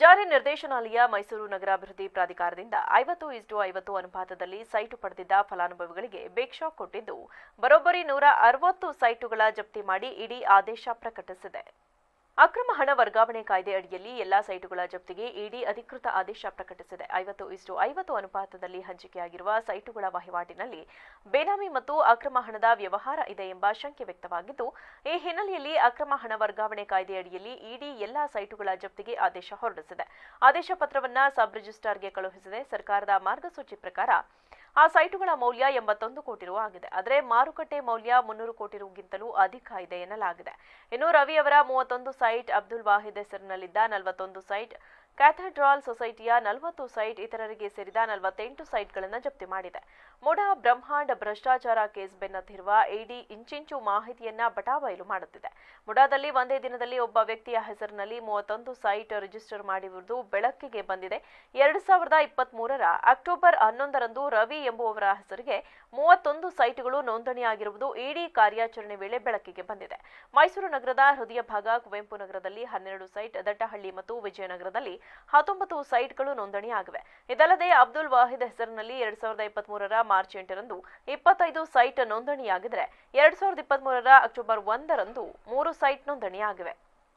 ಜಾರಿ ನಿರ್ದೇಶನಾಲಯ ಮೈಸೂರು ನಗರಾಭಿವೃದ್ಧಿ ಪ್ರಾಧಿಕಾರದಿಂದ ಐವತ್ತು ಇಷ್ಟು ಐವತ್ತು ಅನುಪಾತದಲ್ಲಿ ಸೈಟು ಪಡೆದಿದ್ದ ಫಲಾನುಭವಿಗಳಿಗೆ ಬೇಕ್ಷಾಕ್ ಕೊಟ್ಟಿದ್ದು, ಬರೋಬ್ಬರಿ ನೂರ ಅರವತ್ತು ಸೈಟುಗಳ ಜಪ್ತಿ ಮಾಡಿ ಇಡೀ ಆದೇಶ ಪ್ರಕಟಿಸಿದೆ. ಅಕ್ರಮ ಹಣ ವರ್ಗಾವಣೆ ಕಾಯ್ದೆ ಅಡಿಯಲ್ಲಿ ಎಲ್ಲಾ ಸೈಟುಗಳ ಜಪ್ತಿಗೆ ಇಡಿ ಅಧಿಕೃತ ಆದೇಶ ಪ್ರಕಟಿಸಿದೆ. ಐವತ್ತು ಇಷ್ಟು ಐವತ್ತು ಅನುಪಾತದಲ್ಲಿ ಹಂಚಿಕೆಯಾಗಿರುವ ಸೈಟುಗಳ ವಹಿವಾಟಿನಲ್ಲಿ ಬೇನಾಮಿ ಮತ್ತು ಅಕ್ರಮ ಹಣದ ವ್ಯವಹಾರ ಇದೆ ಎಂಬ ಶಂಕೆ ವ್ಯಕ್ತವಾಗಿದ್ದು, ಈ ಹಿನ್ನೆಲೆಯಲ್ಲಿ ಅಕ್ರಮ ಹಣ ವರ್ಗಾವಣೆ ಕಾಯ್ದೆ ಅಡಿಯಲ್ಲಿ ಇಡಿ ಎಲ್ಲಾ ಸೈಟುಗಳ ಜಪ್ತಿಗೆ ಆದೇಶ ಹೊರಡಿಸಿದೆ. ಆದೇಶ ಪತ್ರವನ್ನ ಸಬ್ ರಿಜಿಸ್ಟ್ರಾರ್ಗೆ ಕಳುಹಿಸಿದೆ. ಸರ್ಕಾರದ ಮಾರ್ಗಸೂಚಿ ಪ್ರಕಾರ ಆ ಸೈಟುಗಳ ಮೌಲ್ಯ ಎಂಬತ್ತೊಂದು ಕೋಟಿ ರು ಆಗಿದೆ. ಆದರೆ ಮಾರುಕಟ್ಟೆ ಮೌಲ್ಯ ಮುನ್ನೂರು ಕೋಟಿ ರುಗಿಂತಲೂ ಅಧಿಕ ಇದೆ ಎನ್ನಲಾಗಿದೆ. ಇನ್ನು ರವಿ ಅವರ ಮೂವತ್ತೊಂದು ಸೈಟ್ ಅಬ್ದುಲ್ ವಾಹಿದ್ ಹೆಸರಿನಲ್ಲಿದ್ದ ನಲವತ್ತೊಂದು ಸೈಟ್ ಕ್ಯಾಥೆಡ್ರಾಲ್ ಸೊಸೈಟಿಯ ನಲವತ್ತು ಸೈಟ್ ಇತರರಿಗೆ ಸೇರಿದ ನಲವತ್ತೆಂಟು ಸೈಟ್ಗಳನ್ನು ಜಪ್ತಿ ಮಾಡಿದೆ. ಮೊಡ ಬ್ರಹ್ಮಾಂಡ ಭ್ರಷ್ಟಾಚಾರ ಕೇಸ್ ಬೆನ್ನತ್ತಿರುವ ಇಡಿ ಇಂಚಿಂಚು ಮಾಹಿತಿಯನ್ನ ಬಟಾಬಯಲು ಮಾಡುತ್ತಿದೆ. ಮೊಡಾದಲ್ಲಿ ಒಂದೇ ದಿನದಲ್ಲಿ ಒಬ್ಬ ವ್ಯಕ್ತಿಯ ಹೆಸರಿನಲ್ಲಿ ಮೂವತ್ತೊಂದು ಸೈಟ್ ರಿಜಿಸ್ಟರ್ ಮಾಡಿರುವುದು ಬೆಳಕಿಗೆ ಬಂದಿದೆ. ಎರಡು ಸಾವಿರದ ಇಪ್ಪತ್ತ್ ಮೂರರ ಅಕ್ಟೋಬರ್ ಹನ್ನೊಂದರಂದು ರವಿ ಎಂಬುವವರ ಹೆಸರಿಗೆ ಮೂವತ್ತೊಂದು ಸೈಟ್ಗಳು ನೋಂದಣಿಯಾಗಿರುವುದು ಇಡಿ ಕಾರ್ಯಾಚರಣೆ ವೇಳೆ ಬೆಳಕಿಗೆ ಬಂದಿದೆ. ಮೈಸೂರು ನಗರದ ಹೃದಯ ಭಾಗ ಕುವೆಂಪು ನಗರದಲ್ಲಿ ಹನ್ನೆರಡು ಸೈಟ್, ದಟ್ಟಹಳ್ಳಿ ಮತ್ತು ವಿಜಯನಗರದಲ್ಲಿ ಹತ್ತೊಂಬತ್ತು ಸೈಟ್ಗಳು ನೋಂದಣಿಯಾಗಿವೆ. ಇದಲ್ಲದೆ ಅಬ್ದುಲ್ ವಾಹಿದ್ ಹೆಸರಿನಲ್ಲಿ ಎರಡ್ ಸಾವಿರದ ಇಪ್ಪತ್ತ್ ಮೂರರ ಮಾರ್ಚ್ ಎಂಟರಂದು ಇಪ್ಪತ್ತೈದು ಸೈಟ್ ನೋಂದಣಿಯಾಗಿದ್ದರೆ ಎರಡ್ ಸಾವಿರದ ಇಪ್ಪತ್ತ್ ಮೂರರ ಅಕ್ಟೋಬರ್ ಒಂದರಂದು ಮೂರು ಸೈಟ್ ನೋಂದಣಿಯಾಗಿವೆ.